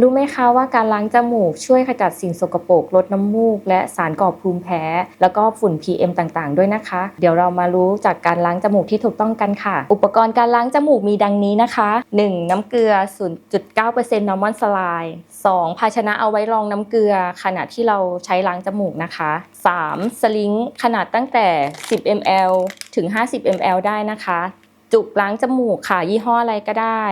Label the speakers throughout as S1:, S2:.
S1: รู้ไหมคะว่าการล้างจมูกช่วยขจัดสิ่งสกปรกลดน้ำมูก และสารก่อภูมิแพ้ แล้วก็ฝุ่น PM ต่างๆ ด้วยนะคะ เดี๋ยวเรามารู้จากการล้างจมูกที่ถูกต้องกันค่ะ อุปกรณ์การล้างจมูกมีดังนี้นะคะ 1. น้ำเกลือ 0.9%นอร์มอนสไลด์ 2. ภาชนะเอาไว้รองน้ำเกลือ ขณะที่เราใช้ล้างจมูกนะคะ 3. สลิงขนาดตั้งแต่ 10 ml ถึง 50 ml ได้นะคะ จุกล้างจมูกค่ะยี่ห้ออะไรก็ได้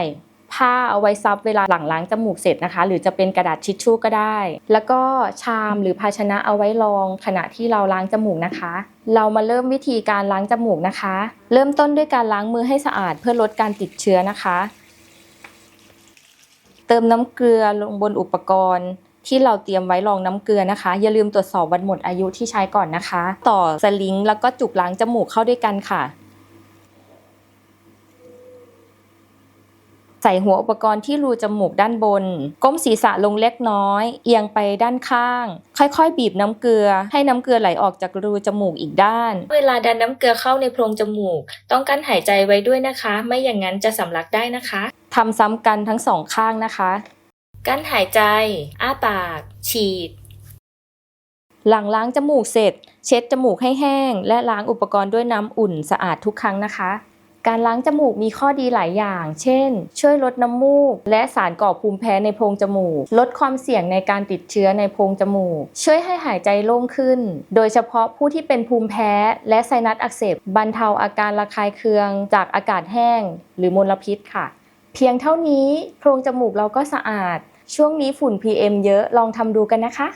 S1: ผ้าเอาไว้ซับเวลาหลังล้างจมูกเสร็จนะคะ หรือจะเป็นกระดาษทิชชู่ก็ได้ แล้วก็ชามหรือภาชนะเอาไว้รอง ขณะที่เราล้างจมูกนะคะ เรามาเริ่มวิธีการล้างจมูกนะคะ เริ่มต้นด้วยการล้างมือให้สะอาดเพื่อลดการติดเชื้อนะคะ เติมน้ำเกลือลงบนอุปกรณ์ที่เราเตรียมไว้รองน้ำเกลือนะคะ อย่าลืมตรวจสอบวันหมดอายุที่ใช้ก่อนนะคะ ต่อสลิงแล้วก็จุกล้างจมูกเข้าด้วยกันค่ะ ส่หัวอุปกรณ์ที่รูจมูกด้านบน ก้มศีรษะลงเล็กน้อย เอียงไปด้านข้าง ค่อยๆ บีบน้ำเกลือ ให้น้ำเกลือไหลออกจากรูจมูกอีกด้าน เวลาดันน้ำเกลือเข้าในโพรงจมูก ต้องกั้นหายใจไว้ด้วยนะคะ ไม่อย่างนั้นจะสำลักได้นะคะทำซ้ำกันทั้งสองข้างนะคะ กั้นหายใจ อ้าปาก ฉีด หลังล้างจมูกเสร็จ เช็ดจมูกให้แห้ง และล้างอุปกรณ์ด้วยน้ำอุ่นสะอาดทุกครั้งนะคะ การล้างจมูกมีข้อดีหลายอย่าง เช่น ช่วยลดน้ำมูก และสารก่อภูมิแพ้ในโพรงจมูก ลดความเสี่ยงในการติดเชื้อในโพรงจมูก ช่วยให้หายใจโล่งขึ้น โดยเฉพาะผู้ที่เป็นภูมิแพ้ และไซนัสอักเสบบรรเทาอาการระคายเคือง จากอากาศแห้ง หรือมลพิษค่ะ เพียงเท่านี้โพรงจมูกเราก็สะอาด ช่วงนี้ฝุ่น PM เยอะลองทำดูกันนะคะ